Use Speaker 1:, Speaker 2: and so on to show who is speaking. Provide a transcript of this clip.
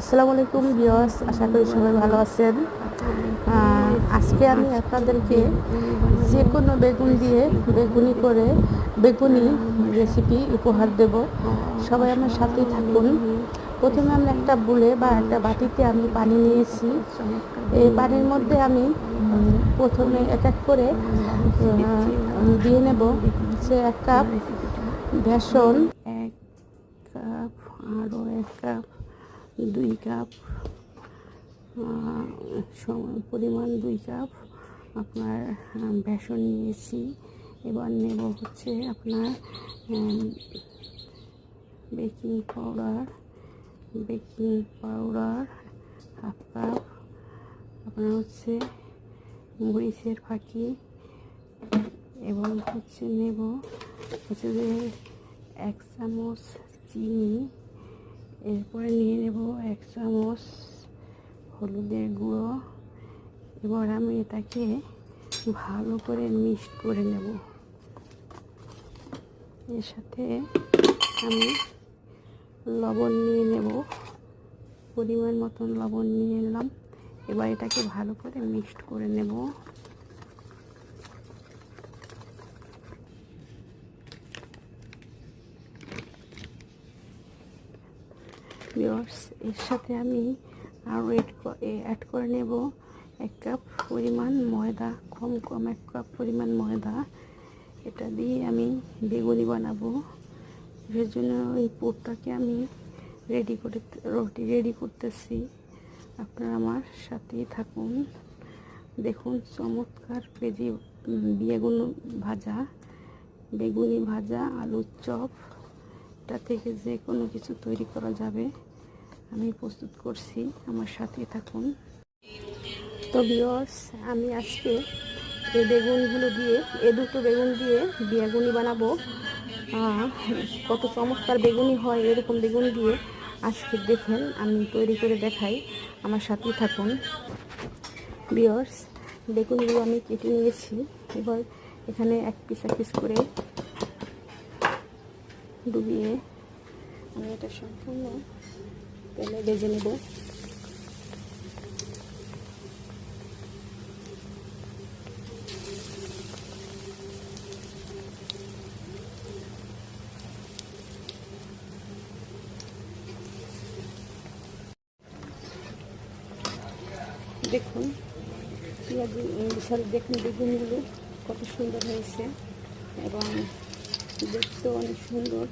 Speaker 1: আসসালামু আলাইকুম বিয়স আশা করি সবাই ভালো আছেন। আজকে আমি আপনাদেরকে যে কোনো বেগুন দিয়ে বেগুনি করে বেগুনি রেসিপি উপহার দেব। সবাই আমার সাথেই থাকুন। প্রথমে আমি একটা বুলে বা একটা বাটিতে আমি পানি নিয়েছি। এই পানির মধ্যে আমি প্রথমে এক এক করে দিয়ে নেব সে এক কাপ বেসন, এক কাপ আরও এক কাপ দুই কাপ পরিমাণ দুই কাপ আপনার বেসন নিয়েছি। এবার নেব হচ্ছে আপনার baking powder. Baking powder half cup. আপনার হচ্ছে মরিচের ফাঁকি। এবং হচ্ছে নেব হচ্ছে যে এক চামচ চিনি। এরপরে নিয়ে নেব এক চামচ হলুদের গুঁড়ো এবার আমি এটাকে ভালো করে মিক্সড করে নেব। এর সাথে আমি লবণ নিয়ে নেব। পরিমাণ মতন লবণ নিয়ে নিলাম। এবার এটাকে ভালো করে মিক্সড করে নেব। ভিউয়ার্স এর সাথে আমি আরও এড অ্যাড করে নেব এক কাপ পরিমাণ ময়দা, কম কম এক কাপ পরিমাণ ময়দা। এটা দিয়ে আমি বেগুনি বানাবো। এর জন্য এই পুরটাকে আমি রেডি করে, রুটি রেডি করতেছি। আপনারা আমার সাথেই থাকুন। দেখুন, চমৎকার পেঁজি বেগুন ভাজা। বেগুনি ভাজা, আলুর চপ। এটা থেকে যে কোনো কিছু তৈরি করা যাবে। আমি প্রস্তুত করছি, আমার সাথে থাকুন। তো বিয়র্স আমি আজকে এই বেগুনগুলো দিয়ে এ দুটো বেগুন দিয়ে বেগুনি বানাবো। কত চমৎকার বেগুনি হয় এরকম বেগুন দিয়ে। আজকে দেখেন, আমি তৈরি করে দেখাই, আমার সাথেই থাকুন। বিয়র্স বেগুনগুলো আমি কেটে নিয়েছি। এবার এখানে এক পিস এক পিস করে ডুবিয়ে আমি এটা সম্পূর্ণ তেলে ভেজে নেব। দেখুন, পেঁয়াজ বিশাল দেখুন বেগুনগুলো কত সুন্দর হয়েছে এবং দেখতে অনেক সুন্দর।